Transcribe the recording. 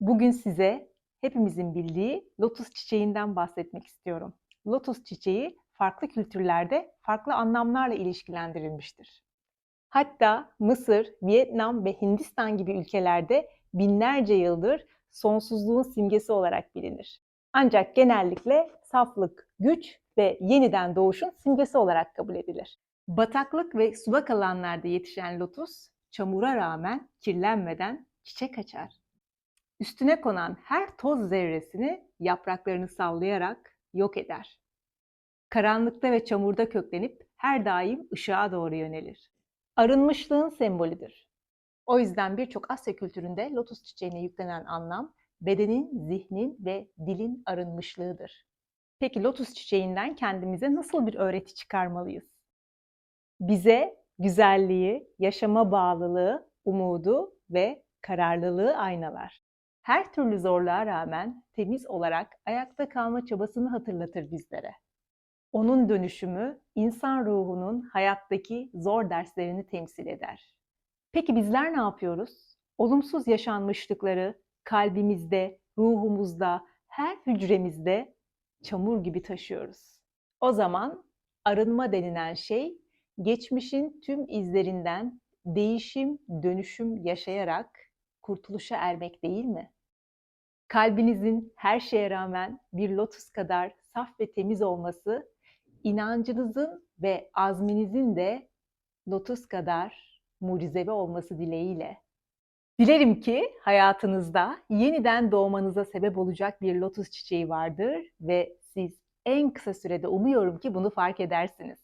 Bugün size hepimizin bildiği lotus çiçeğinden bahsetmek istiyorum. Lotus çiçeği farklı kültürlerde farklı anlamlarla ilişkilendirilmiştir. Hatta Mısır, Vietnam ve Hindistan gibi ülkelerde binlerce yıldır sonsuzluğun simgesi olarak bilinir. Ancak genellikle saflık, güç ve yeniden doğuşun simgesi olarak kabul edilir. Bataklık ve sulak alanlarda yetişen lotus, çamura rağmen kirlenmeden çiçek açar. Üstüne konan her toz zerresini yapraklarını sallayarak yok eder. Karanlıkta ve çamurda köklenip her daim ışığa doğru yönelir. Arınmışlığın sembolüdür. O yüzden birçok Asya kültüründe lotus çiçeğine yüklenen anlam bedenin, zihnin ve dilin arınmışlığıdır. Peki lotus çiçeğinden kendimize nasıl bir öğreti çıkarmalıyız? Bize güzelliği, yaşama bağlılığı, umudu ve kararlılığı aynalar. Her türlü zorluğa rağmen temiz olarak ayakta kalma çabasını hatırlatır bizlere. Onun dönüşümü insan ruhunun hayattaki zor derslerini temsil eder. Peki bizler ne yapıyoruz? Olumsuz yaşanmışlıkları kalbimizde, ruhumuzda, her hücremizde çamur gibi taşıyoruz. O zaman arınma denilen şey geçmişin tüm izlerinden değişim, dönüşüm yaşayarak kurtuluşa ermek değil mi? Kalbinizin her şeye rağmen bir lotus kadar saf ve temiz olması, inancınızın ve azminizin de lotus kadar mucizevi olması dileğiyle. Dilerim ki hayatınızda yeniden doğmanıza sebep olacak bir lotus çiçeği vardır ve siz en kısa sürede umuyorum ki bunu fark edersiniz.